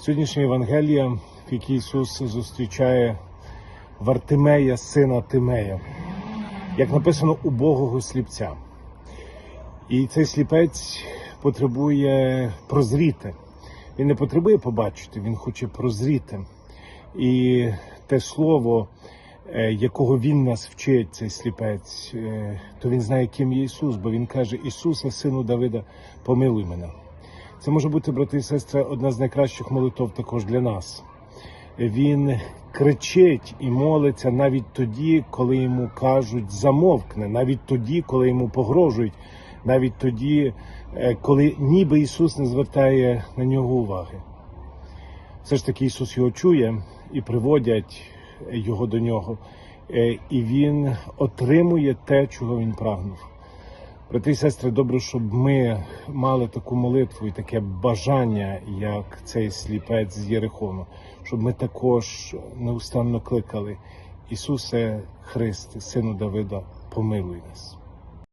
Сьогоднішня Євангелія, в якій Ісус зустрічає Вартимея, сина Тимея, як написано убогого сліпця. І цей сліпець потребує прозріти. Він не потребує побачити, він хоче прозріти. І те слово, е, якого він нас вчить, цей сліпець, е, то він знає, ким є Ісус, бо він каже: Ісусе, сину Давида, помилуй мене. Це може бути, брати і сестри, одна з найкращих молитов також для нас. Він кричить і молиться навіть тоді, коли йому кажуть замовкне, навіть тоді, коли йому погрожують, навіть тоді, е, коли ніби Ісус не звертає на нього уваги. Все ж таки Ісус його чує і приводять його до нього, Е, і він отримує те, чого він прагнув. Брати і сестри, добре, щоб ми мали таку молитву і таке бажання, як цей сліпець з Єрихону, щоб ми також неустанно кликали Ісусе Христе, Сину Давида, помилуй нас.